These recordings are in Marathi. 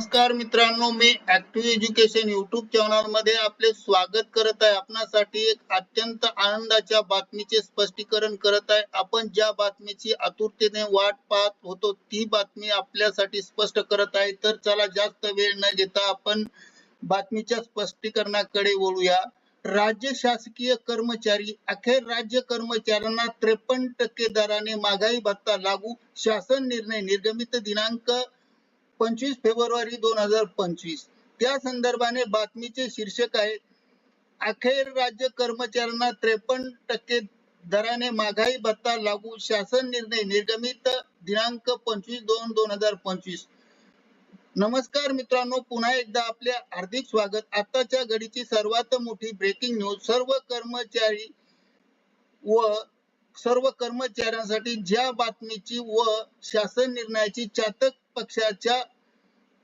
नमस्कार मित्रांनो मी ऍक्टिव्ह एज्युकेशन युट्यूब चॅनलमध्ये आपले स्वागत करत आहे. आपणासाठी एक अत्यंत आनंदाच्या बातमीचे स्पष्टीकरण करत आहे. आपण ज्या बातमीची आतुरतेने वाट पाहत होतो ती बातमी आपल्यासाठी स्पष्ट करत आहे. तर चला जास्त वेळ न घेता आपण बातमीच्या स्पष्टीकरणाकडे वळूया. राज्य शासकीय कर्मचारी अखेर राज्य कर्मचाऱ्यांना त्रेपन्न टक्के दराने महागाई भत्ता लागू शासन निर्णय निर्गमित दिनांक पंचवीस फेब्रुवारी दोन हजार पंचवीस. त्या संदर्भाने बातमीचे शीर्षक आहे अखेर राज्य कर्मचाऱ्यांना त्रेपन्न टक्के दराने महागाई भत्ता लागू शासन निर्णय निर्गमित दिनांक पंचवीस दोन दोन हजार पंचवीस. नमस्कार मित्रांनो पुन्हा एकदा आपले हार्दिक स्वागत. आताच्या घडीची सर्वात मोठी ब्रेकिंग न्यूज सर्व कर्मचारी व सर्व कर्मचाऱ्यांसाठी ज्या बातमीची व शासन निर्णयाची चातक पक्षाच्या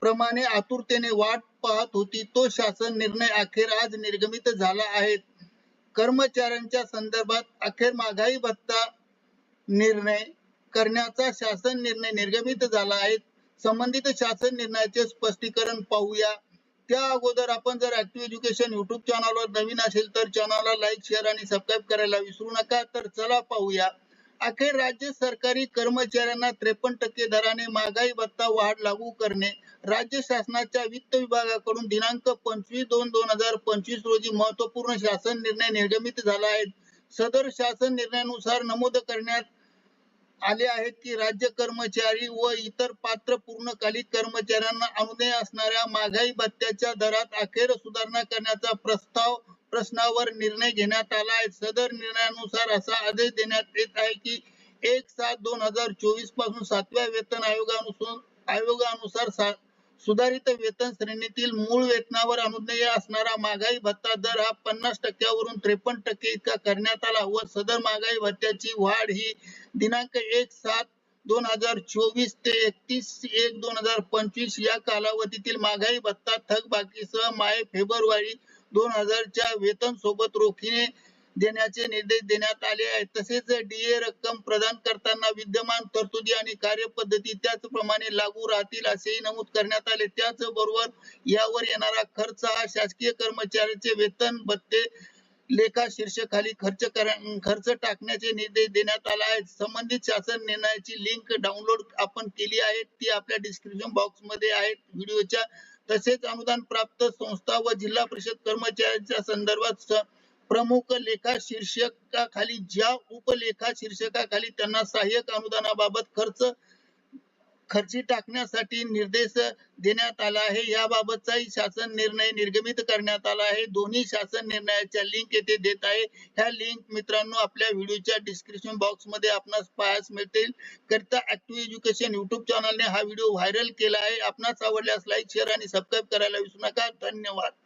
प्रमाणे आतुरतेने वाट पाहत होती. तो शासन निर्णय अखेर आज निर्गमित झाला आहे. कर्मचाऱ्यांच्या संदर्भात अखेर महागाई भत्ता निर्णय करण्याचा शासन निर्णय निर्गमित झाला आहे. संबंधित शासन निर्णयाचे स्पष्टीकरण पाहूया. त्या अगोदर आपण जर ऍक्टिव्ह एज्युकेशन युट्यूब चॅनलवर नवीन असेल तर चॅनलला लाईक शेअर आणि सबस्क्राईब करायला विसरू नका. तर चला पाहूया. अखेर राज्य सरकारी कर्मचाऱ्यांना त्रेपन्न टक्के दराने महागाई भत्ता वाढ लागू करणे. राज्य शासनाच्या वित्त विभागाकडून दिनांक पंचवीस दोन दोन हजार पंचवीस रोजी महत्त्वपूर्ण शासन निर्णय निर्गमित झाला आहे. सदर शासन निर्णयानुसार नमूद करण्यात आले आहेत की राज्य कर्मचारी व इतर पात्र पूर्णकालिक कर्मचाऱ्यांना अनुदेय असणाऱ्या महागाई भत्त्याच्या दरात अखेर सुधारणा करण्याचा प्रस्ताव प्रश्नावर निर्णय घेण्यात आला आहे. सदर निर्णयानुसार असा आदेश देण्यात येत आहे की एक सात दोन हजार चोवीसपासून सातव्या वेतन आयोगानुसार आयोगानुसार सुधारित वेतन श्रेणीतील मूळ वेतनावर अनुज्ञेय असणारा महागाई भत्ता दर हा पन्नास टक्क्यावरून त्रेपन्न टक्के इतका करण्यात आला व सदर महागाई भत्त्याची वाढ ही दिनांक एक सात दोन हजार चोवीस ते एकतीस एक दोन हजार पंचवीस या कालावधीतील महागाई भत्ता थकबाकीसह माय फेब्रुवारी दोन हजारच्या वेतन सोबत रोखीने देण्याचे निर्देश देण्यात आले आहेत. तसेच डीए रक्कम प्रदान करताना विद्यमान तरतुदी आणि कार्यपद्धती त्याचप्रमाणे लागू राहतील असेही नमूद करण्यात आले. त्याचबरोबर यावर येणारा खर्च हा शासकीय कर्मचाऱ्याचे वेतन भत्ते लेखा शीर्षकाली खर्च करा खर्च टाकण्याचे निर्देश देण्यात आला आहे संबंधित शासन निर्णयाची लिंक डाउनलोड आपण केली आहे. ती आपल्या डिस्क्रिप्शन बॉक्समध्ये आहे व्हिडिओच्या तसेच अनुदान प्राप्त संस्था व जिल्हा परिषद कर्मचाऱ्यांच्या संदर्भात प्रमुख लेखा शीर्षकाखाली ज्या उपलेखा शीर्षकाखाली त्यांना सहाय्यक अनुदानाबाबत खर्च खर्ची टाकण्यासाठी निर्देश देण्यात आला आहे. याबाबतचाही शासन निर्णय निर्गमित करण्यात आला आहे. दोन्ही शासन निर्णयाच्या लिंक येथे देत आहे. ह्या लिंक मित्रांनो आपल्या व्हिडिओच्या डिस्क्रिप्शन बॉक्समध्ये आपणास पाहायला मिळतील. करता ऍक्टिव्ह एज्युकेशन युट्यूब चॅनलने हा व्हिडिओ व्हायरल केला आहे. आपणास आवडल्यास लाईक शेअर आणि सबस्क्राईब करायला विसरू नका. धन्यवाद.